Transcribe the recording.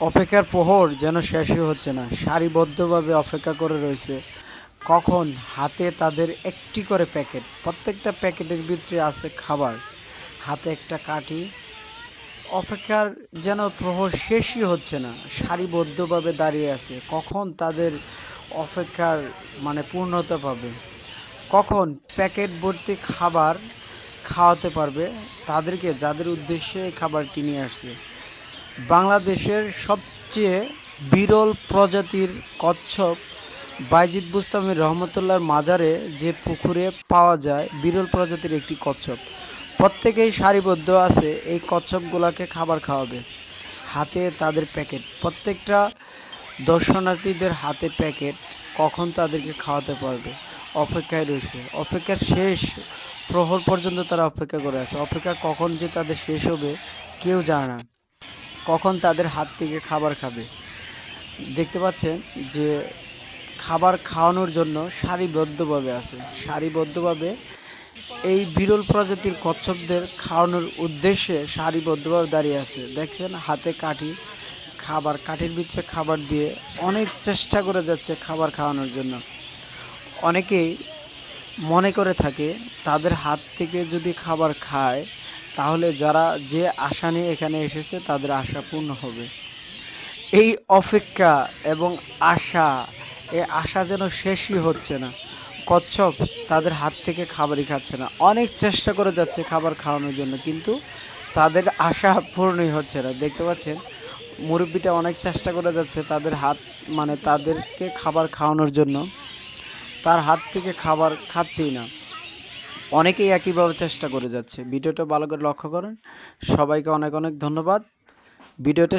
অপেক্ষার প্রহর যেন শেষই হচ্ছে না। সারিবদ্ধভাবে অপেক্ষা করে রয়েছে। কখন হাতে তাদের একটি করে প্যাকেট, প্রত্যেকটা প্যাকেটের ভিতরে আছে খাবার। হাতে একটা কাঠি। অপেক্ষার যেন প্রহর শেষই হচ্ছে না। সারিবদ্ধভাবে দাঁড়িয়ে আছে। কখন তাদের অপেক্ষার মানে পূর্ণতা পাবে? কখন প্যাকেট ভর্তি খাবার খাওয়াতে পারবে? তাদেরকে, যাদের উদ্দেশ্যে এই খাবারটি নিয়ে আসছে। বাংলাদেশের সবচেয়ে বিরল প্রজাতির কচ্ছপ বাইজিদ বুস্তামি রহমতুল্লাহর মাজারে যে পুকুরে পাওয়া যায় বিরল প্রজাতির একটি কচ্ছপ। প্রত্যেকেই সারিবদ্ধ আছে এই কচ্ছপগুলোকে খাবার খাওয়াবে। হাতে তাদের প্যাকেট। প্রত্যেকটা দর্শনার্থীদের হাতে প্যাকেট কখন তাদেরকে খাওয়াতে পারবে? অপেক্ষায় রয়েছে। অপেক্ষার শেষ প্রহর পর্যন্ত তারা অপেক্ষা করে আছে। অপেক্ষা কখন যে তাদের শেষ হবে, কেউ জানে না। কখন তাদের হাত থেকে খাবার খাবে। দেখতে পাচ্ছেন যে খাবার খাওয়ানোর জন্য সারিবদ্ধভাবে আছে। সারিবদ্ধভাবে এই বিরল প্রজাতির কচ্ছপদের খাওয়ানোর উদ্দেশ্যে সারিবদ্ধভাবে দাঁড়িয়ে আছে। দেখছেন, হাতে কাঠি, খাবার, কাঠির ভিতরে খাবার দিয়ে অনেক চেষ্টা করে যাচ্ছে খাবার খাওয়ানোর জন্য। অনেকেই মনে করে থাকে, তাদের হাত থেকে যদি খাবার খায় তাহলে যারা যে আশা নিয়ে এখানে এসেছে, তাদের আশা পূর্ণ হবে। এই অপেক্ষা এবং আশা, এই আশা যেন শেষই হচ্ছে না। কচ্ছপ তাদের হাত থেকে খাবারই খাচ্ছে না। অনেক চেষ্টা করে যাচ্ছে খাবার খাওয়ানোর জন্য, কিন্তু তাদের আশা পূর্ণই হচ্ছে না। দেখতে পাচ্ছেন, মুরব্বিটা অনেক চেষ্টা করে যাচ্ছে তাদের হাত মানে তাদেরকে খাবার খাওয়ানোর জন্য। তার হাত থেকে খাবার খাচ্ছেই না। অনেকেই একইভাবে চেষ্টা করে যাচ্ছে। ভিডিওটা ভালো করে লক্ষ্য করেন। সবাইকে অনেক অনেক ধন্যবাদ। ভিডিওটা